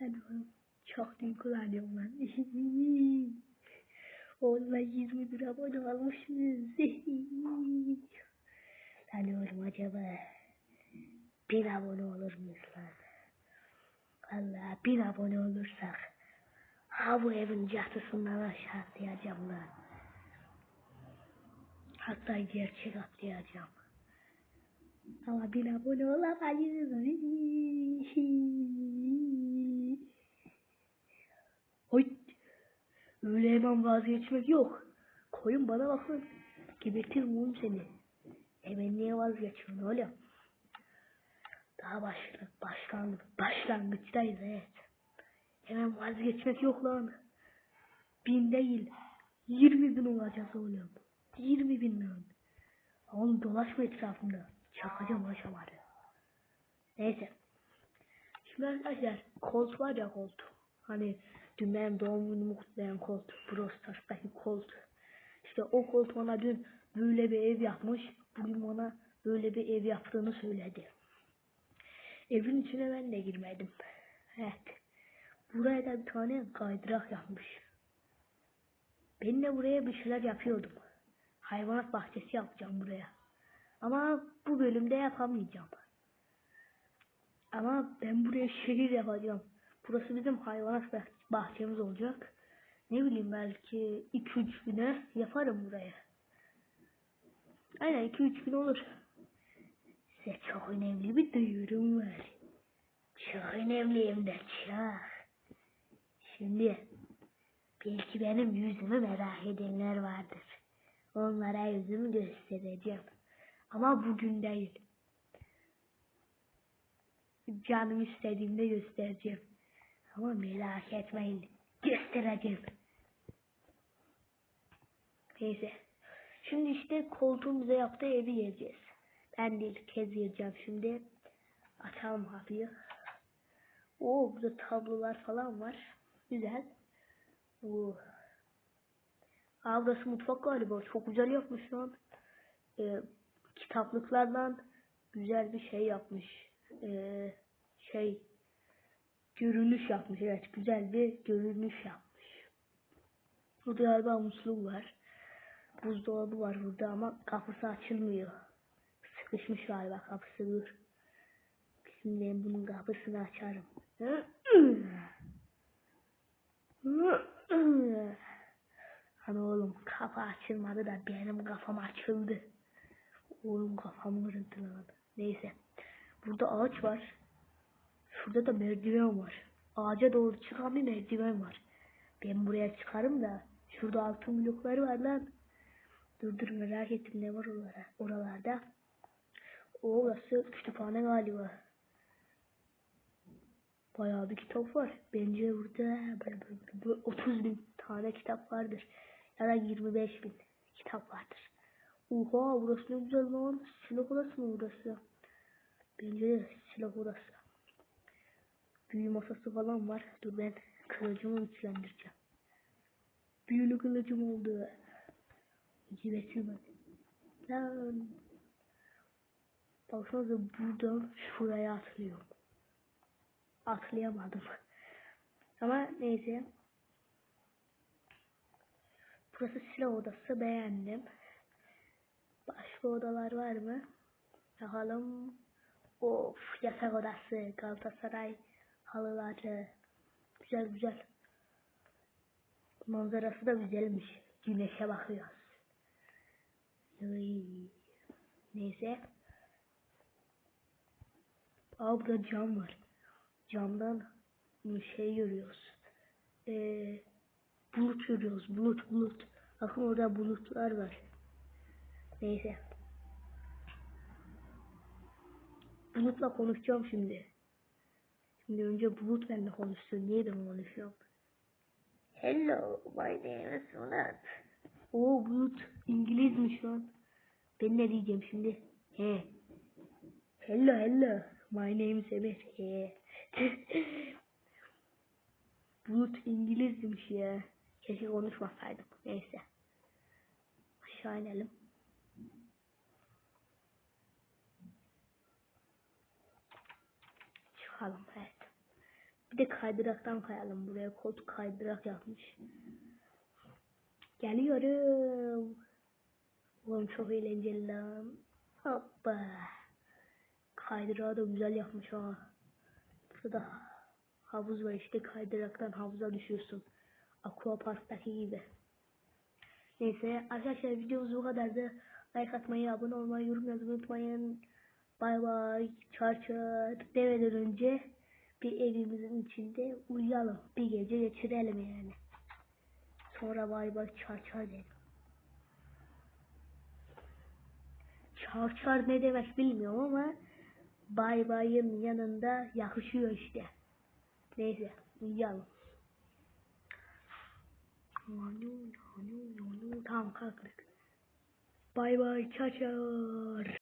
Ben oğlum çok duygulanıyorum lan. Onunla 20 bir abone olmuşuz. Ben diyorum acaba bin abone olur muyuz lan? Valla bin abone olursak ha bu evin çatısından aşağı atlayacağım lan. Hatta gerçek atlayacağım. Ama bin abone olamayız. Oy. Öyle hemen vazgeçmek yok. Koyun bana bakın. Gebertirim oğlum seni. Hemen niye vazgeçiyorsun oğlum? Daha başlık, başlangıç, başlangıçtayız evet. Hemen vazgeçmek yok lan. Bin değil. Yirmi bin olacağız oğlum. Yirmi bin lan. Oğlum dolaşma etrafımda. Çakacağım aşamadı. Neyse. Şimdi arkadaşlar kolt var ya kolt. Hani dün benim doğum günümü kutlayan kolt. Brawl Stars'taki kolt. İşte o kolt bana dün böyle bir ev yapmış. Bugün bana böyle bir ev yaptığını söyledi. Evin içine ben de girmedim. Evet. Buraya da bir tane kaydırak yapmış. Ben de buraya bir şeyler yapıyordum. Hayvanat bahçesi yapacağım buraya. Ama bu bölümde yapamayacağım. Ama ben buraya şehir yapacağım. Burası bizim hayvanat bah- bahçemiz olacak. Ne bileyim belki 2-3 güne yaparım buraya. Aynen 2-3 gün olur. Size çok önemli bir duyurum var. Çok önemli hem de çok. Şimdi belki benim yüzümü merak edenler vardır. Onlara yüzümü göstereceğim. Ama bugün değil. Canım istediğimde göstereceğim. Ama merak etmeyin. Göstereceğim. Neyse. Şimdi işte koltuğumuza yaptığı evi yiyeceğiz. Ben de ilk kez yiyeceğim şimdi. Açalım kapıyı. Oo burada tablolar falan var. Güzel. Oo. Aa mutfak galiba. Çok güzel yapmış lan. Ee, kitaplıklardan güzel bir şey yapmış. Ee, şey görünüş yapmış. Evet güzel bir görünüş yapmış. Burada galiba musluğu var. Buzdolabı var burada ama kapısı açılmıyor. Sıkışmış galiba kapısı dur. Şimdi bunun kapısını açarım. Hani oğlum kapı açılmadı da benim kafam açıldı. Oğlum kafam kırıntıladı. Neyse. Burada ağaç var. Şurada da merdiven var. Ağaca doğru çıkan bir merdiven var. Ben buraya çıkarım da şurada altın blokları var lan. Dur dur merak ettim ne var oralara, oralarda. O orası kütüphane galiba. Bayağı bir kitap var. Bence burada böyle, böyle, böyle 30 bin tane kitap vardır. Ya da 25 bin kitap vardır. Oha burası ne güzel lan. Silah odası mı burası? Bence silah odası. Büyü masası falan var. Dur ben kılıcımı güçlendireceğim. Büyülü kılıcım oldu. Civetim hadi. Lan. Baksanıza buradan şuraya atlıyorum. Atlayamadım. Ama neyse. Burası silah odası beğendim. Başka odalar var mı? Bakalım. Of yatak odası. Galatasaray halıları. Güzel güzel. Manzarası da güzelmiş. Güneşe bakıyoruz. Neyse. Aa burada cam var. Camdan şey görüyoruz. Ee, bulut görüyoruz. Bulut bulut. Bakın orada bulutlar var. Neyse. Bulutla konuşacağım şimdi. Şimdi önce Bulut benimle konuşsun. Niye ben konuşuyorum? Hello, my name is Murat. Oo Bulut İngilizmiş lan. Ben ne diyeceğim şimdi? He. Hello hello. My name is Emir. He. Bulut İngilizmiş ya. Keşke konuşmasaydım. Neyse. Aşağı inelim. Çıkalım evet. Bir de kaydıraktan kayalım buraya. Koltuk kaydırak yapmış. Geliyorum. Oğlum çok eğlenceli lan. Hoppa. Kaydırağı da güzel yapmış ha. Burada havuz var işte kaydıraktan havuza düşüyorsun. Aqua Park'taki gibi. Neyse arkadaşlar videomuz bu kadardı. Like atmayı, abone olmayı, yorum yazmayı unutmayın. Bay bay. Çar çar. Demeden önce bir evimizin içinde uyuyalım. Bir gece geçirelim yani. Sonra bay bay çar çar dedim. Çar çar ne demek bilmiyorum ama bay bayın yanında yakışıyor işte. Neyse uyuyalım. Tamam kalktık. Bay bay çar çar.